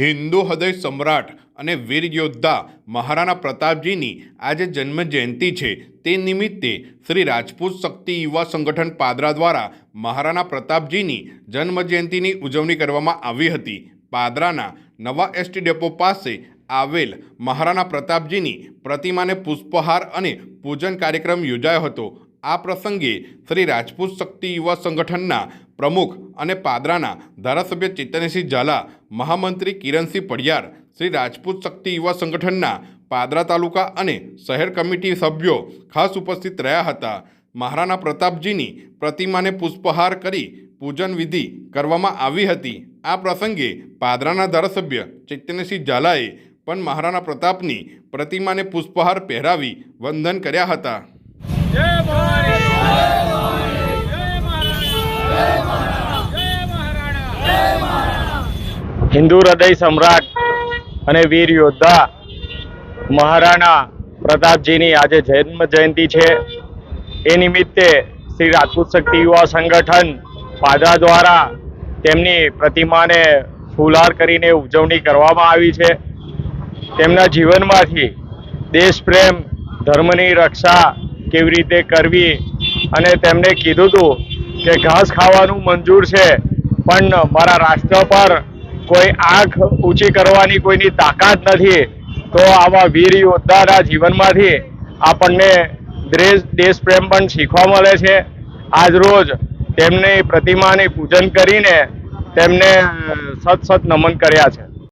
હિન્દુ હૃદય સમ્રાટ અને વીર યોદ્ધા મહારાણા પ્રતાપજીની આજે જન્મ જયંતિ છે. તે નિમિત્તે શ્રી રાજપૂત શક્તિ યુવા સંગઠન પાદરા દ્વારા મહારાણા પ્રતાપજીની જન્મ જયંતિની ઉજવણી કરવામાં આવી હતી. પાદરાના નવા એસટી ડેપો પાસે આવેલ મહારાણા પ્રતાપજીની પ્રતિમાને પુષ્પહાર અને પૂજન કાર્યક્રમ યોજાયો હતો. આ પ્રસંગે શ્રી રાજપૂત શક્તિ યુવા સંગઠનના પ્રમુખ અને પાદરાના ધારાસભ્ય ચેતનસિંહ ઝાલા, મહામંત્રી કિરણસિંહ પડિયાર, શ્રી રાજપૂત શક્તિ યુવા સંગઠનના પાદરા તાલુકા અને શહેર કમિટી સભ્યો ખાસ ઉપસ્થિત રહ્યા હતા. મહારાણા પ્રતાપજીની પ્રતિમાને પુષ્પહાર કરી પૂજન વિધિ કરવામાં આવી હતી. આ પ્રસંગે પાદરાના ધારાસભ્ય ચૈતન્યસિંહ ઝાલાએ પણ મહારાણા પ્રતાપની પ્રતિમાને પુષ્પહાર પહેરાવી વંદન કર્યા હતા. હિન્દુ હૃદય સમ્રાટ અને વીર યોદ્ધા મહારાણા પ્રતાપજીની આજે જન્મ જયંતિ છે. એ નિમિત્તે શ્રી રાજપૂત શક્તિ યુવા સંગઠન પાદરા દ્વારા તેમની પ્રતિમાને ફુલાર કરીને ઉજવણી કરવામાં આવી છે. તેમના જીવનમાંથી દેશ પ્રેમ, ધર્મની રક્ષા કેવી રીતે કરવી અને તેમને કીધું હતું કે ઘાસ ખાવાનું મંજૂર છે, પણ મારા રાષ્ટ્ર પર કોઈ આંખ ઊંચી કરવાની કોઈની તાકાત નથી, તો આવા વીર યોદ્ધાના જીવનમાંથી આપણને દેશ દેશ પ્રેમ પણ શીખવા મળે છે. આજ રોજ તેમની પ્રતિમાની પૂજન કરીને તેમને સત સત નમન કર્યા છે.